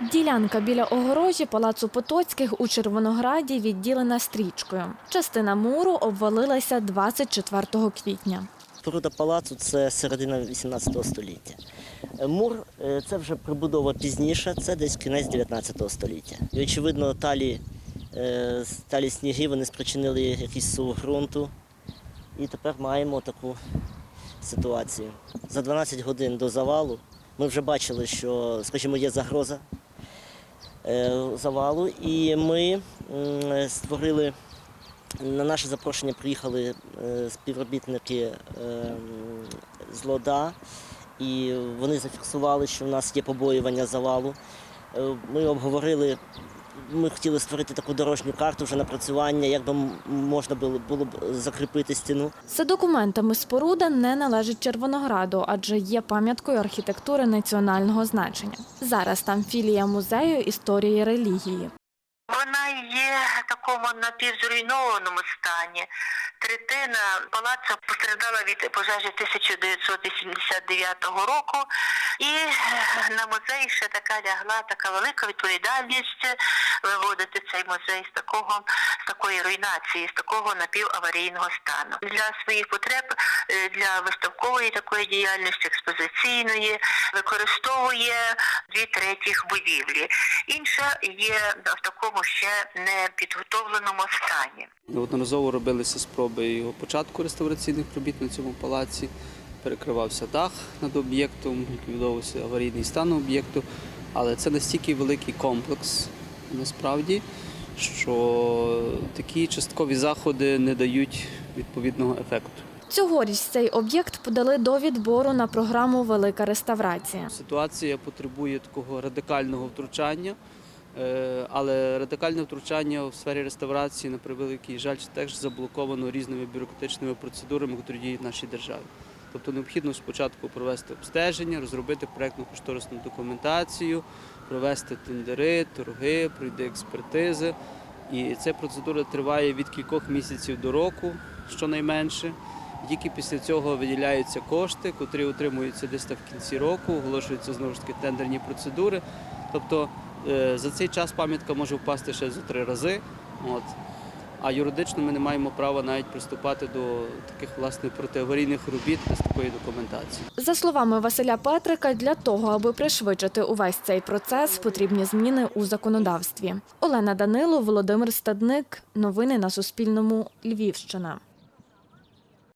Ділянка біля огорожі палацу Потоцьких у Червонограді відділена стрічкою. Частина муру обвалилася 24 квітня. Споруда палацу це середина 18 століття. Е, Мур е, це вже прибудова пізніша, це десь кінець 19 століття. І очевидно, талі, е, талі снігів вони спричинили якийсь сув ґрунту. І тепер маємо таку ситуацію. За 12 годин до завалу ми вже бачили, що, скажімо, є загроза завалу, і ми створили на наше запрошення приїхали е, співробітники е, з ЛОДА, і вони зафіксували, що в нас є побоювання завалу. Е, Ми обговорили, ми хотіли створити таку дорожню карту вже напрацювання, як би можна було, було б закріпити стіну. За документами споруда не належить Червонограду, адже є пам'яткою архітектури національного значення. Зараз там філія музею історії релігії. Є в такому напівзруйнованому стані. Третина палацу постраждала від пожежі 1989 року, і на музей ще така лягла така велика відповідальність виводити цей музей з такого з такої руйнації, з такого напіваварійного стану. Для своїх потреб, е, для виставкової такої діяльності, експозиційної, використовує дві третіх будівлі. Інша є в такому ще не підготовленому стані. Неодноразово робилися спроби його початку реставраційних робіт на цьому палаці. Перекривався дах над об'єктом, ліквідовувався аварійний стан об'єкту. Але це настільки великий комплекс насправді, що такі часткові заходи не дають відповідного ефекту. Цьогоріч цей об'єкт подали до відбору на програму Велика реставрація. Ситуація потребує такого радикального втручання, але радикальне втручання в сфері реставрації, на превеликий жаль, теж заблоковано різними бюрократичними процедурами, які діють в нашій державі. Тобто необхідно спочатку провести обстеження, розробити проєктно-кошторисну документацію, провести тендери, торги, пройти експертизи. І ця процедура триває від кількох місяців до року, щонайменше. Тільки після цього виділяються кошти, котрі отримуються десь в кінці року, оголошуються знову ж таки тендерні процедури. Тобто е, за цей час пам'ятка може впасти ще за три рази. От. А юридично ми не маємо права навіть приступати до таких власне протиаварійних робіт без такої документації. За словами Василя Петрика, для того, аби пришвидшити увесь цей процес, потрібні зміни у законодавстві. Олена Данило, Володимир Стадник. Новини на Суспільному. Львівщина.